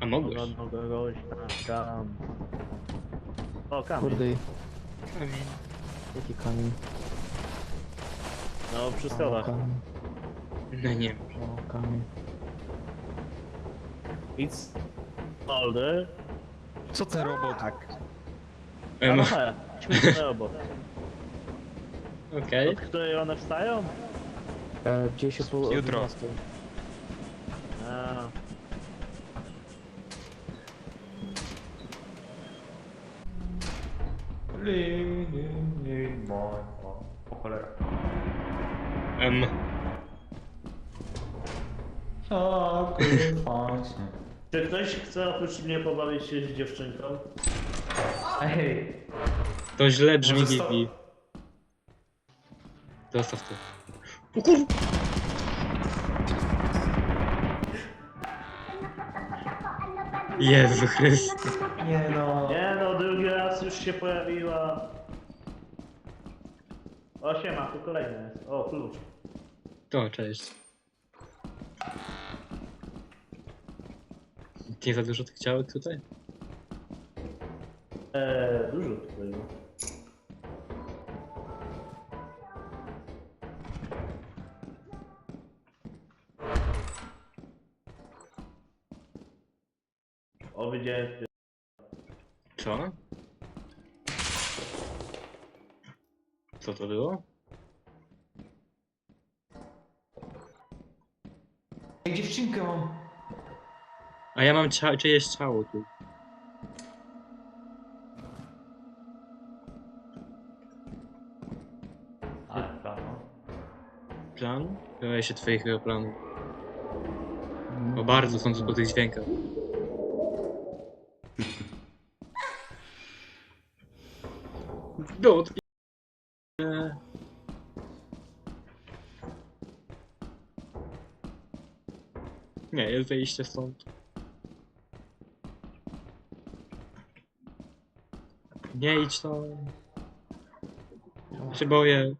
A mogłeś? Mogę kogoś tam, tam. O, kamień. Kurde, jaki kamień? No, przy O, kamień. No nie. O, kamień. It's older. Co ten robot? Tak. Em, he, śmieszny robot. Okej. Od której one wstają? E, gdzieś się po Jutro. 11. O cholera. Em, Czy ktoś chce oprócz mnie pobawić się z dziewczynką? Ej, to źle brzmi Może sto- Gibi. Zostaw to. O kur... Jezu Chryst. nie no. Nie no, drugi raz już się pojawiła. O, siema, tu kolejny jest. O, klucz. To, cześć. Nie za dużo tych ciałek tutaj? Eee, dużo tutaj było. Widziałem Co? Co to było? Ej, dziewczynkę mam. A ja mam cia czyjeś ciało tu. A, no. Plan? Boję się twojego planu. O bardzo sądzę po tych dźwiękach. Do odpi... Nie. Nie, jest wyjście stąd. Nie idź tam. Się boję.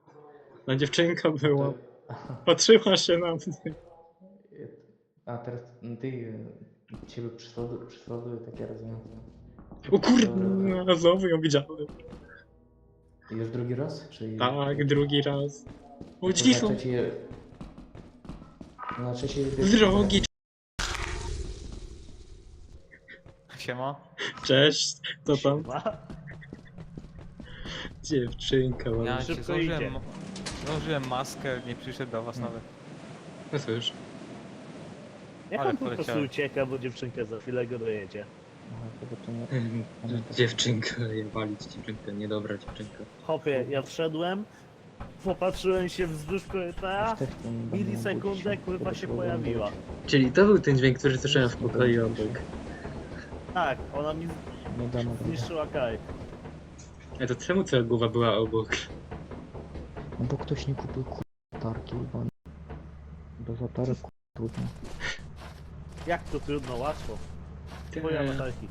Ta dziewczynka była. Patrzyła się na mnie. A teraz no, ty e, ciebie prześladuje takie rozwiązanie. O kurde, znowu ją widziałem. Już drugi raz? Czy... Tak, drugi raz. O, na są trzecie... Na trzecie... drogi. Siema. Cześć, co tam? Dziewczynka, Ja ładna. ci szybko założyłem, idzie. założyłem maskę, nie przyszedł do was nawet. No cóż, Niech Ale on po prostu poleciałem. ucieka, bo dziewczynka za chwilę go dojedzie. dziewczynka, je walić dziewczynkę, niedobra dziewczynka. Hopie, ja wszedłem, popatrzyłem się wzdłuż korytarza, milisekundę, kurwa się pojawiła. Czyli to był ten dźwięk, który słyszałem w pokoju obok. Tak, ona mi rady. zniszczyła kaj. A to czemu twoja głowa była obok? No bo ktoś nie kupił ku- latarki, bo... Bez latarek ku- trudno. Jak to trudno, łatwo. Twoja latarki.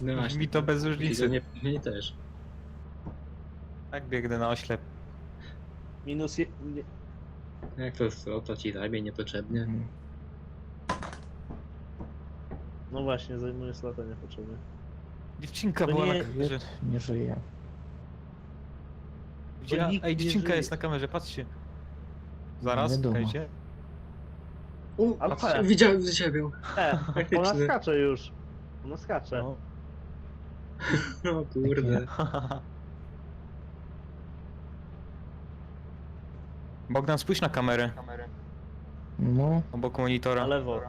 No właśnie. Mi to bez różnicy. to nie, mnie też. Tak biegnę na oślep. Minus je... nie- Jak to, co to ci zajmie niepotrzebnie? Mhm. No właśnie, zajmuje się lata niepotrzebnie. Dziewczynka To była nie- na kamerze. Nie żyje. Gdzie? nikt Ej, nie dziewczynka żyje. jest na kamerze, patrzcie. Zaraz, Wiadomo. czekajcie. U, Ale widziałem za ciebie. E, ona skacze już. Ona skacze. No. No kurde. Bogdan, spójrz na kamerę. No, Obok monitora. Na lewo.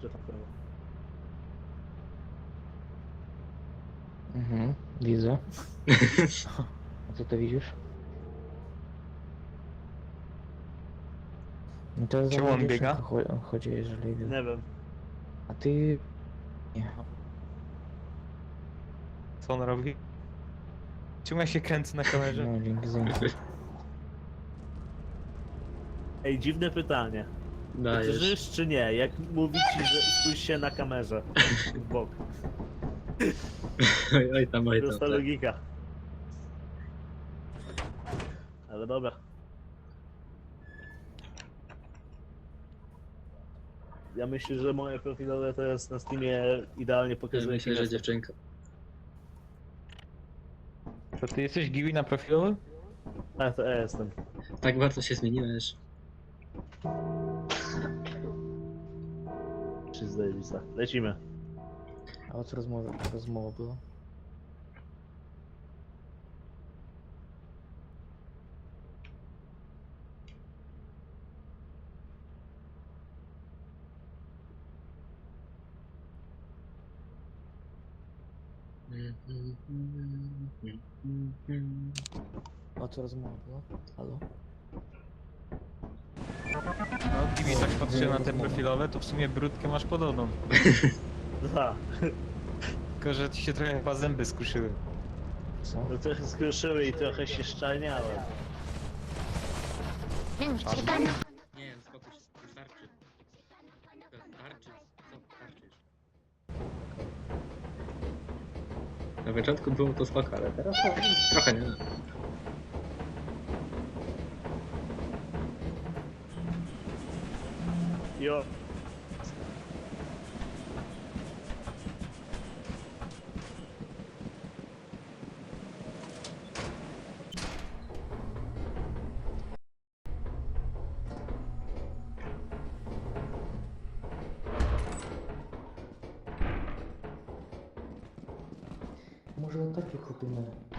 Czy tak lewo? mhm, widzę. A co ty widzisz? No to za Czemu on biega? cho- Chodzi, jeżeli. Nie wiem. A ty... Nie. Co on robi? Ja się kręcę na kamerze? No, za info. Ej, dziwne pytanie. Czy Dajesz. żyjesz czy nie? Jak mówi ci, że spójrz się na kamerze. W bok. Oj, oj tam, oj tam. Prosta Tak. logika. Ale dobra. Ja myślę, że moje profilowe teraz na Steamie idealnie pokazuje Myślę, że dziewczynka. To ty jesteś Giwi na profilu? A, to ja jestem. Tak bardzo się zmieniłeś. Czy zajebista. Lecimy. A o co rozmowa, rozmowa była? O co rozmowa była? Halo? No, Giwi tak patrzę na te profilowe, to w sumie brudkę masz podobną. Dwa. Tylko, że ci się trochę chyba zęby skuszyły. Co? No trochę skruszyły i trochę się szczalniałem. Wiem, spokój Na początku było to spoko, ale teraz trochę nie. Jo.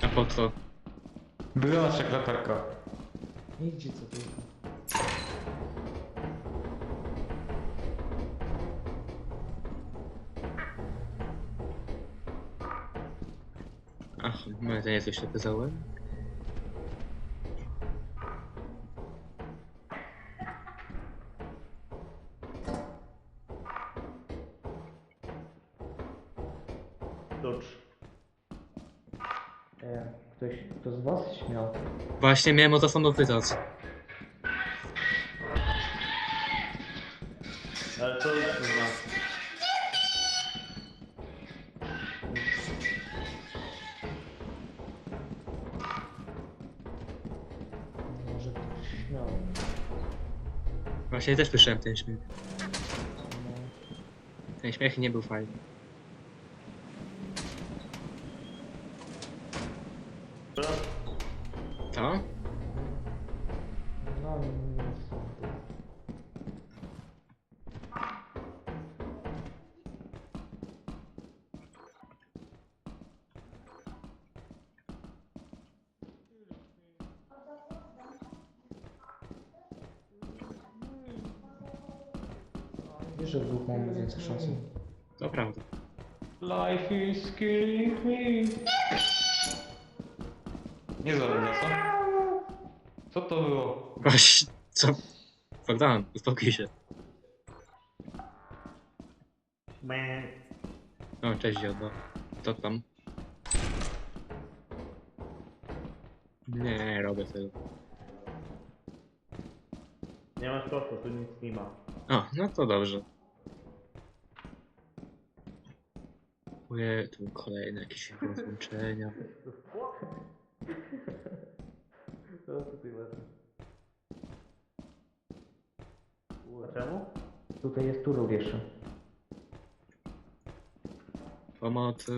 A po co? Była nasza klatarka. Idźcie co tylko. Ach, może to nie jest jeszcze ktoś, kto z was śmiał? Właśnie miałem o to samo pytać. Ale to chyba. Może ktoś śmiał. Właśnie też słyszałem ten śmiech. No, Ten śmiech nie był fajny. Co? Co? no nie sądzę. Wiesz, że w dwóch mamy więcej szansy. To prawda. Life is killing me. Nie zarówno, co? Co to było? Właśnie, co? Bogdan, uspokój się. Me. O, cześć Jodo. Co tam? Nie, robię tego. Nie masz kosztu, tu nic nie ma. O, no to dobrze. Uje, tu kolejne jakieś rozłączenia. Co tutaj leży? A czemu? Tutaj jest turów jeszcze. Pomocy.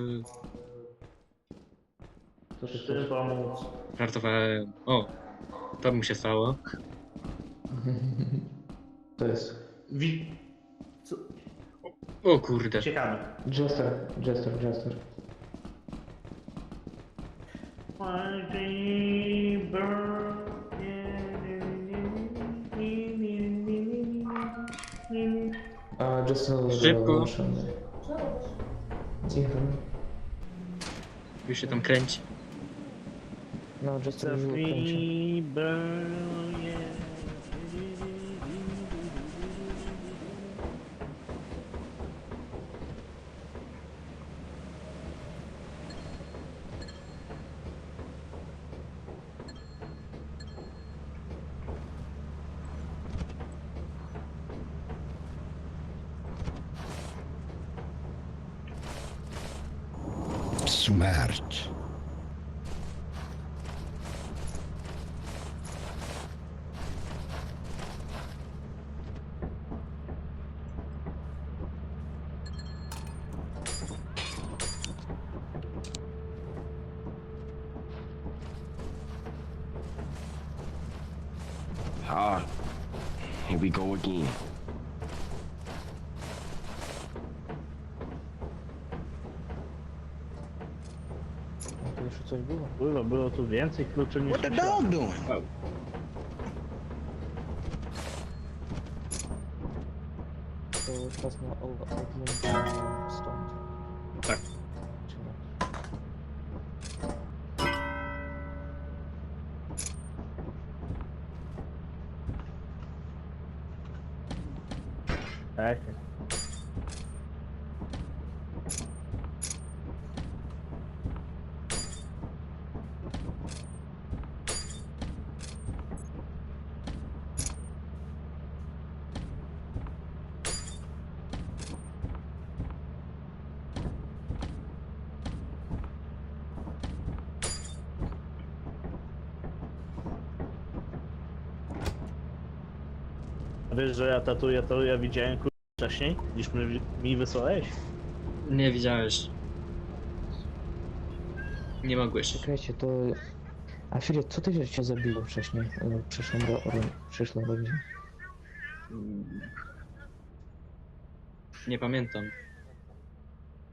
Co ty Chcę chcesz? pomóc. Żartowałem. O, to mi się stało. To jest Wi... Co? O kurde. Uciekamy. Jester, Jester, Jester. My baby A Szybko. wiem. Już się tam kręci. No, Jester już wykręcił. Smart. Ah, here we go again. Coś było? Było, było tu więcej kluczy niż What the myślałem. dog doing? To czas na o- odmówienie stąd. Tak. Czy nie? Tak. A Wiesz, że ja tatuję to ja widziałem kur... wcześniej niż my, mi wysłałeś? Nie widziałeś. Nie mogłeś. Czekajcie, to... A Filip, co ty się zabiło wcześniej, e, w przyszłym, ro... ro- w przyszłym rundzie? Nie pamiętam.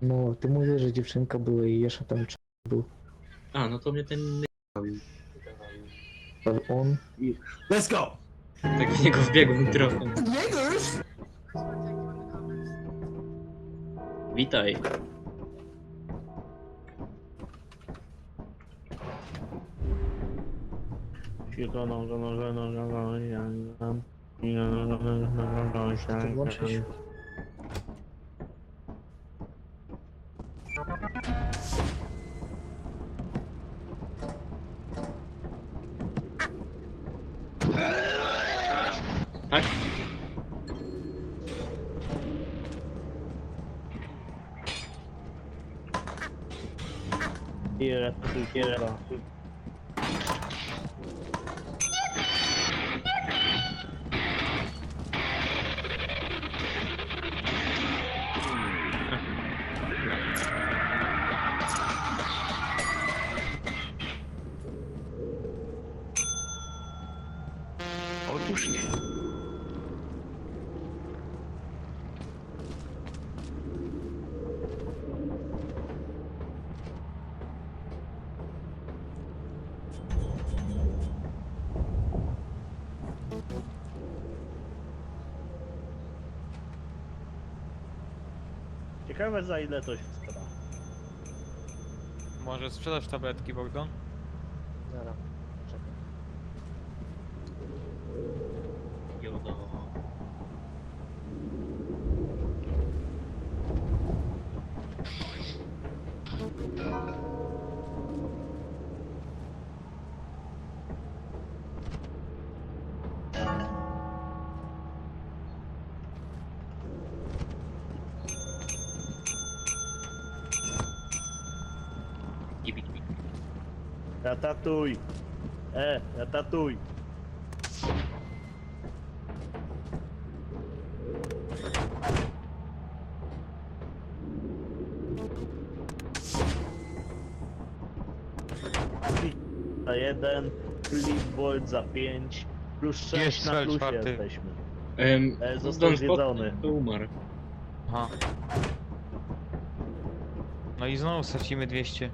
No, ty mówisz, że dziewczynka była i jeszcze tam czy A, no to mnie ten on... Let's go. Tak w niego wbiegł mikrofon. Witaj. To włączyć? เจอ Ciekawe za ile to się sprzeda. Może sprzedasz tabletki, Bogdan? Zaraz, czekaj. Jodo. Gibi, gibi. Ratatuj! E, ratatuj! Za jeden, clipboard za pięć, plus sześć Jest na plusie czwarty. jesteśmy. Um, E, został zjedzony. To umarł. Aha. No i znowu stracimy 200.